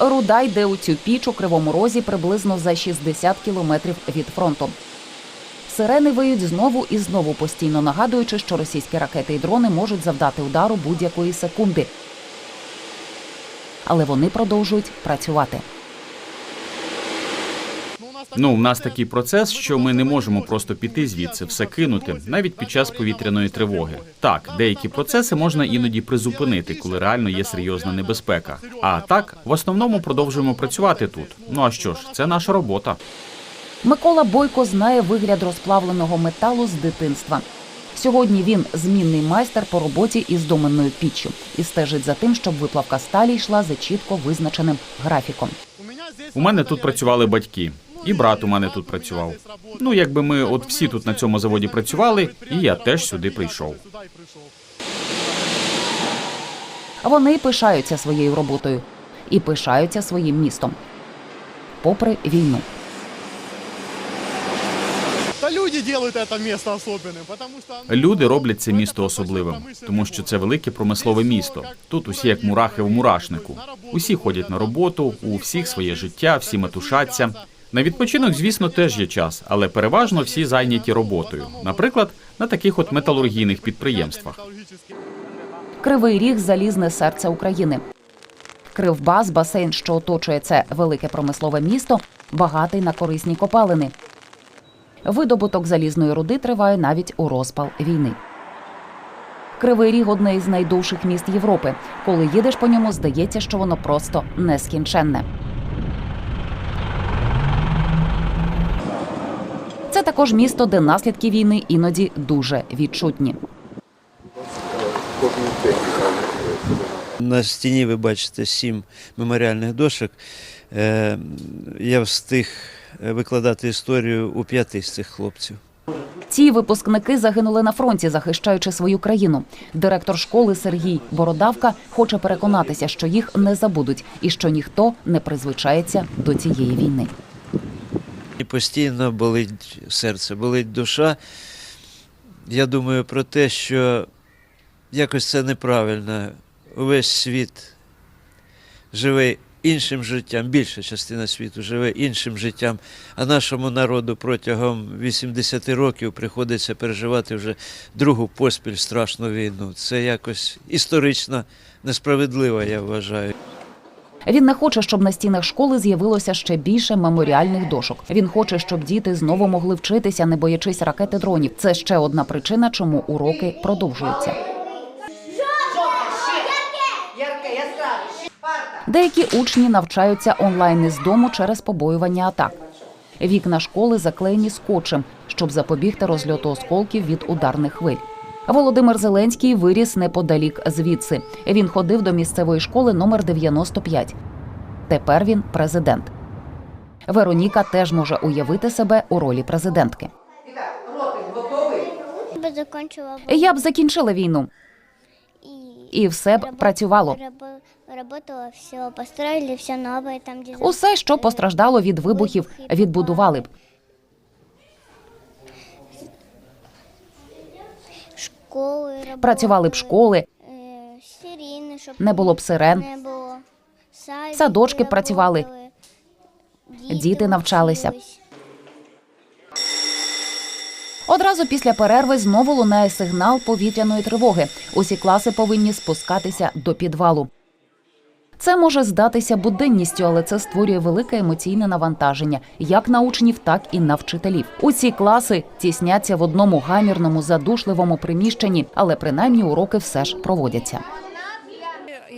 Руда йде у цю піч у кривому розі приблизно за 60 кілометрів від фронту. Сирени виють знову і знову, постійно нагадуючи, що російські ракети і дрони можуть завдати удару будь-якої секунди. Але вони продовжують працювати. Ну, в нас такий процес, що ми не можемо просто піти звідси, все кинути, навіть під час повітряної тривоги. Так, деякі процеси можна іноді призупинити, коли реально є серйозна небезпека. А так, в основному продовжуємо працювати тут. Ну а що ж, це наша робота. Микола Бойко знає вигляд розплавленого металу з дитинства. Сьогодні він змінний майстер по роботі із доменною піччю і стежить за тим, щоб виплавка сталі йшла за чітко визначеним графіком. У мене тут працювали батьки, і брат у мене тут працював. Ну, якби ми от всі тут на цьому заводі працювали, і я теж сюди прийшов. Вони пишаються своєю роботою і пишаються своїм містом. Попри війну. Люди делают это место особенным, потому что... Люди роблять це місто особливим, тому що це велике промислове місто. Тут усі як мурахи в мурашнику. Усі ходять на роботу, у всіх своє життя, всі метушаться. На відпочинок, звісно, теж є час, але переважно всі зайняті роботою. Наприклад, на таких от металургійних підприємствах. Кривий ріг залізне серце України. Кривбас, басейн, що оточує це велике промислове місто, багатий на корисні копалини. Видобуток залізної руди триває навіть у розпал війни. Кривий ріг одне із найдовших міст Європи. Коли їдеш по ньому, здається, що воно просто нескінченне. Також місто, де наслідки війни іноді дуже відчутні. На стіні ви бачите сім меморіальних дошок. Е, Я встиг викладати історію у п'яти з цих хлопців. Ці випускники загинули на фронті, захищаючи свою країну. Директор школи Сергій Бородавка хоче переконатися, що їх не забудуть і що ніхто не призвичається до цієї війни. І постійно болить серце, болить душа. Я думаю про те, що якось це неправильно. Увесь світ живе іншим життям, більша частина світу живе іншим життям, а нашому народу протягом 80 років приходиться переживати вже другу поспіль страшну війну. Це якось історично несправедливо, я вважаю. Він не хоче, щоб на стінах школи з'явилося ще більше меморіальних дошок. Він хоче, щоб діти знову могли вчитися, не боячись ракети дронів. Це ще одна причина, чому уроки продовжуються. Деякі учні навчаються онлайн із дому через побоювання атак. Вікна школи заклеєні скотчем, щоб запобігти розльоту осколків від ударних хвиль. Володимир Зеленський виріс неподалік звідси. Він ходив до місцевої школи номер 95. Тепер він президент. Вероніка теж може уявити себе у ролі президентки. Я б закінчила війну, і все б працювало. рабо- все, построили все новое там, Усе, що постраждало від вибухів, відбудували б. Школи Працювали б школи, е, сирени, щоб не було б сирен. не було. Садики Садочки працювали. діти, Діти навчалися. Одразу після перерви знову лунає сигнал повітряної тривоги. Усі класи повинні спускатися до підвалу. Це може здатися буденністю, але це створює велике емоційне навантаження як на учнів, так і на вчителів. Усі класи тісняться в одному гамірному, задушливому приміщенні, але принаймні уроки все ж проводяться.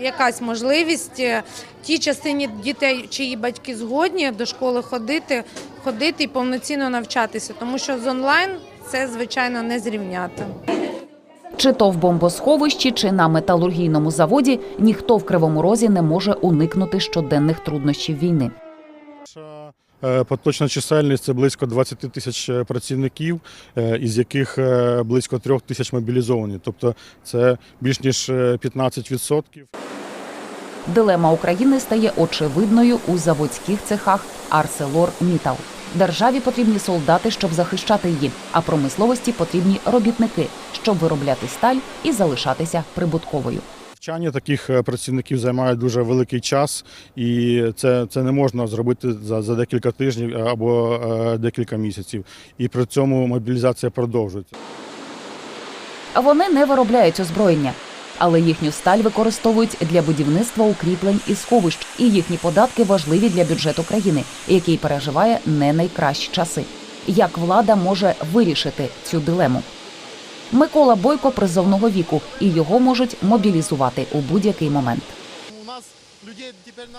якась можливість е, тій частині дітей, чиї батьки згодні до школи ходити, ходити і повноцінно навчатися, тому що з онлайн це звичайно не зрівняти. Чи то в бомбосховищі, чи на металургійному заводі ніхто в кривому розі не може уникнути щоденних труднощів війни. Е, поточна чисельність це близько 20 тисяч е, працівників, е, із яких близько 3 тисяч мобілізовані. Тобто це більш ніж е, 15%. Дилема України стає очевидною у заводських цехах Арселор Мітал. Державі потрібні солдати, щоб захищати її, а промисловості потрібні робітники, щоб виробляти сталь і залишатися прибутковою. Навчання таких е, працівників займає дуже великий час, і це, це не можна зробити за, за декілька тижнів або е, декілька місяців. І при цьому мобілізація продовжується. Вони не виробляють озброєння, але їхню сталь використовують для будівництва укріплень і сховищ, і їхні податки важливі для бюджету країни, який переживає не найкращі часи. Як влада може вирішити цю дилему? Микола Бойко призовного віку, і його можуть мобілізувати у будь-який момент.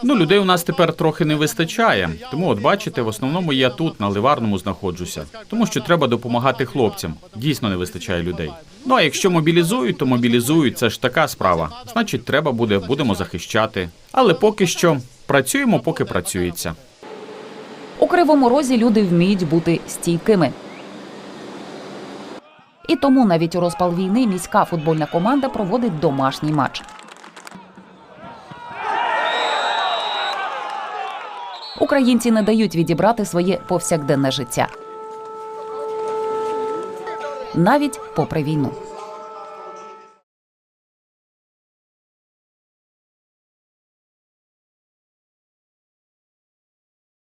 Ну, людей у нас тепер трохи не вистачає. Тому, от бачите, в основному я тут на ливарному знаходжуся, тому що треба допомагати хлопцям. Дійсно не вистачає людей. Ну а якщо мобілізують, то мобілізують. Це ж така справа. Значить, треба буде, будемо захищати. Але поки що працюємо, поки працюється. У кривому розі люди вміють бути стійкими. І тому навіть у розпал війни міська футбольна команда проводить домашній матч. Українці не дають відібрати своє повсякденне життя. Навіть попри війну.